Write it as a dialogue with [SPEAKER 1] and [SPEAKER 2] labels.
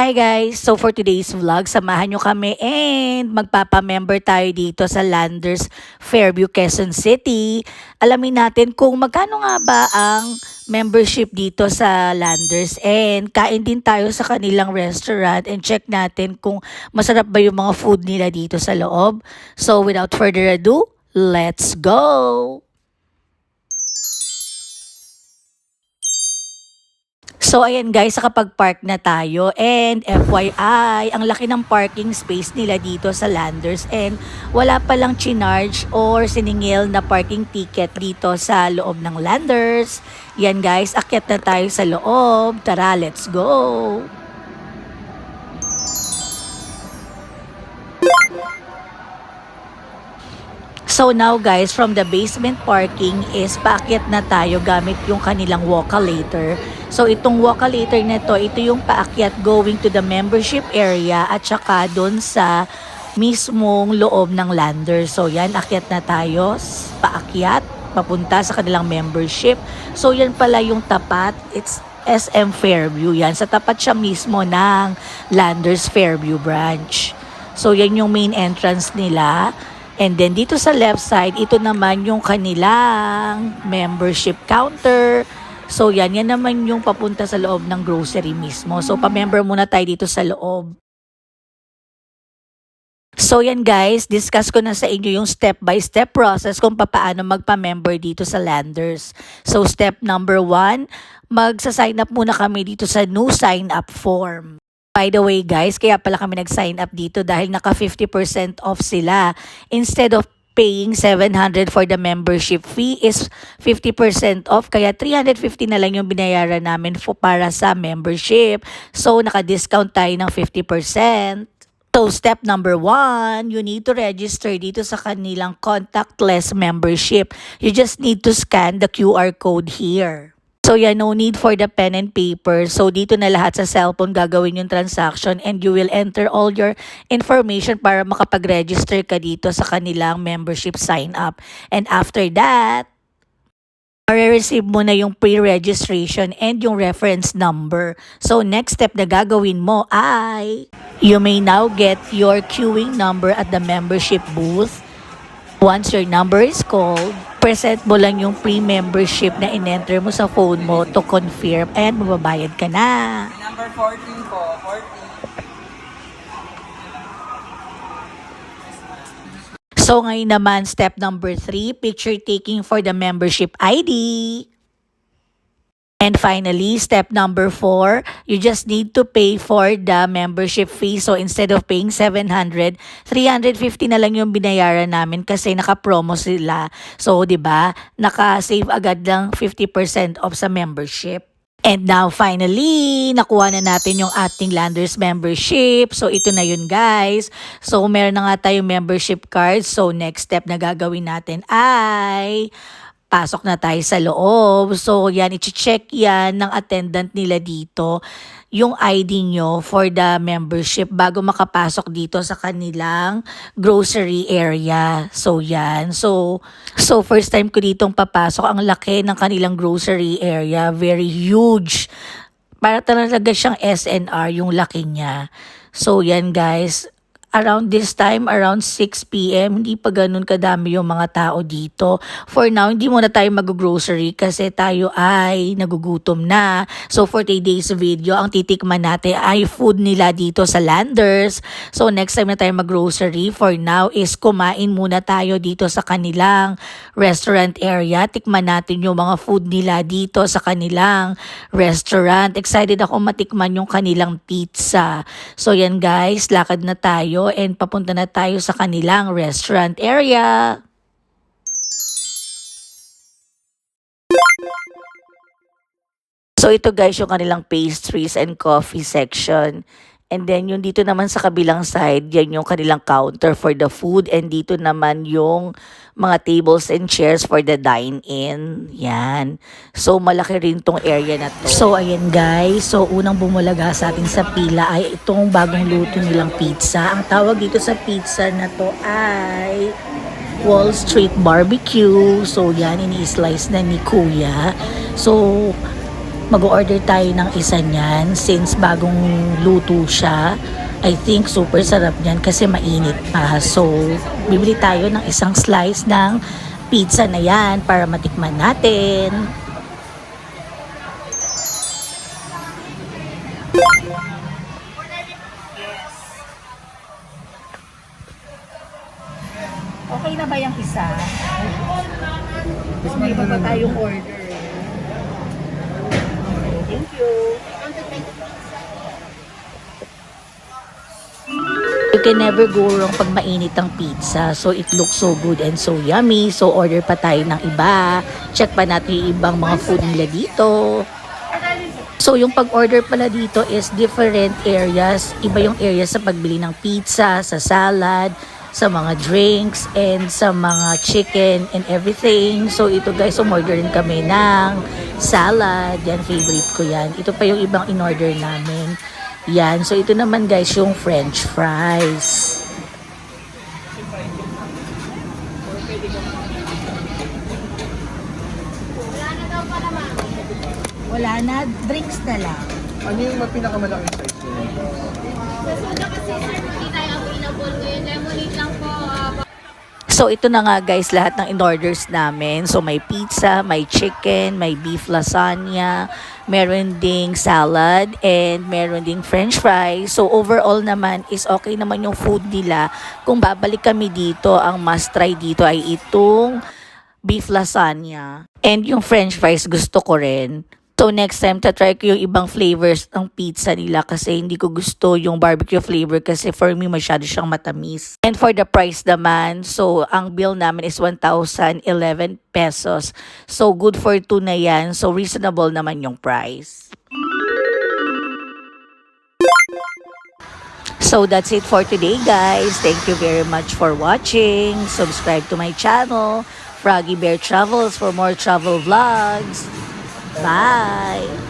[SPEAKER 1] Hi guys! So for today's vlog, samahan nyo kami and magpapa-member tayo dito sa Landers Fairview, Quezon City. Alamin natin kung magkano nga ba ang membership dito sa Landers and kain din tayo sa kanilang restaurant and check natin kung masarap ba yung mga food nila dito sa loob. So without further ado, let's go! So ayan guys, nakapag-park na tayo and FYI, ang laki ng parking space nila dito sa Landers and wala palang chinarge or siningil na parking ticket dito sa loob ng Landers. Yan guys, akyat na tayo sa loob. Tara, let's go! So now guys, from the basement parking is paakyat na tayo gamit yung kanilang walkalator. So itong walkalator na to, ito yung paakyat going to the membership area at saka doon sa mismong loob ng lander. So yan, akyat na tayo, paakyat, papunta sa kanilang membership. So yan pala yung tapat, it's SM Fairview yan. Sa tapat siya mismo ng Landers Fairview branch. So yan yung main entrance nila. And then dito sa left side, ito naman yung kanilang membership counter. So yan, yan naman yung papunta sa loob ng grocery mismo. So pa-member muna tayo dito sa loob. So yan guys, discuss ko na sa inyo yung step-by-step process kung paano magpa-member dito sa Landers. So step number one, magsa-sign up muna kami dito sa new sign up form. By the way guys, kaya pala kami nag-sign up dito dahil naka 50% off sila. Instead of paying 700 for the membership fee is 50% off kaya 350 na lang yung binayaran namin for para sa membership. So naka-discount tayo ng 50%. So step number one, you need to register dito sa kanilang contactless membership. You just need to scan the QR code here. So yeah, no need for the pen and paper. So dito na lahat sa cellphone gagawin yung transaction and you will enter all your information para makapag-register ka dito sa kanilang membership sign up. And after that, receive mo na yung pre-registration and yung reference number. So next step na gagawin mo ay you may now get your queuing number at the membership booth. Once your number is called, present mo lang yung pre-membership na in-enter mo sa phone mo to confirm and mababayad ka na.
[SPEAKER 2] Number 14 po, 14.
[SPEAKER 1] So ngayon naman, step number 3, picture taking for the membership ID. And finally, step number 4, you just need to pay for the membership fee. So instead of paying 700, 350 na lang yung binayaran namin kasi naka-promo sila. So 'di ba, naka-save agad lang 50% off sa membership. And now finally, nakuha na natin yung ating Landers membership. So ito na yun guys. So meron na nga tayong membership card. So next step na gagawin natin ay pasok na tayo sa loob. So yan, i-check yan ng attendant nila dito yung ID nyo for the membership bago makapasok dito sa kanilang grocery area. So yan. So, so first time ko ditong papasok. Ang laki ng kanilang grocery area. Very huge. Para talaga siyang SNR yung laki niya. So yan guys around this time, around 6 p.m., hindi pa ganun kadami yung mga tao dito. For now, hindi muna tayo mag-grocery kasi tayo ay nagugutom na. So, for today's video, ang titikman natin ay food nila dito sa Landers. So, next time na tayo mag-grocery, for now is kumain muna tayo dito sa kanilang restaurant area. Tikman natin yung mga food nila dito sa kanilang restaurant. Excited ako matikman yung kanilang pizza. So, yan guys, lakad na tayo and papunta na tayo sa kanilang restaurant area. So ito guys yung kanilang pastries and coffee section. And then yung dito naman sa kabilang side, yan yung kanilang counter for the food. And dito naman yung mga tables and chairs for the dine-in. Yan. So malaki rin tong area na to. So ayan guys, so unang bumulaga sa atin sa pila ay itong bagong luto nilang pizza. Ang tawag dito sa pizza na to ay Wall Street Barbecue. So yan, ini-slice na ni Kuya. So Mag-order tayo ng isa niyan since bagong luto siya. I think super sarap niyan kasi mainit pa. So, bibili tayo ng isang slice ng pizza na yan para matikman natin. Okay na ba yung isa? May iba pa tayong order. Okay, thank you. You can never go wrong pag mainit ang pizza. So, it looks so good and so yummy. So, order pa tayo ng iba. Check pa natin yung ibang mga food nila dito. So, yung pag-order pala dito is different areas. Iba yung area sa pagbili ng pizza, sa salad, sa mga drinks, and sa mga chicken and everything. So, ito guys, umorder rin kami ng salad. Yan, favorite ko yan. Ito pa yung ibang in-order namin. Yan. So, ito naman guys, yung french fries. Wala na, drinks na lang.
[SPEAKER 2] Ano yung pinakamalaking size nyo?
[SPEAKER 3] Soda kasi sir, hindi tayo available ngayon. Lemonade lang po.
[SPEAKER 1] So ito na nga guys lahat ng in-orders namin. So may pizza, may chicken, may beef lasagna, meron ding salad, and meron ding french fries. So overall naman is okay naman yung food nila. Kung babalik kami dito, ang must try dito ay itong beef lasagna. And yung french fries gusto ko rin. So next time, tatry ko yung ibang flavors ng pizza nila kasi hindi ko gusto yung barbecue flavor kasi for me masyado siyang matamis. And for the price naman, so ang bill namin is 1,011 pesos. So good for two na yan. So reasonable naman yung price. So that's it for today guys. Thank you very much for watching. Subscribe to my channel, Froggy Bear Travels for more travel vlogs. Bye!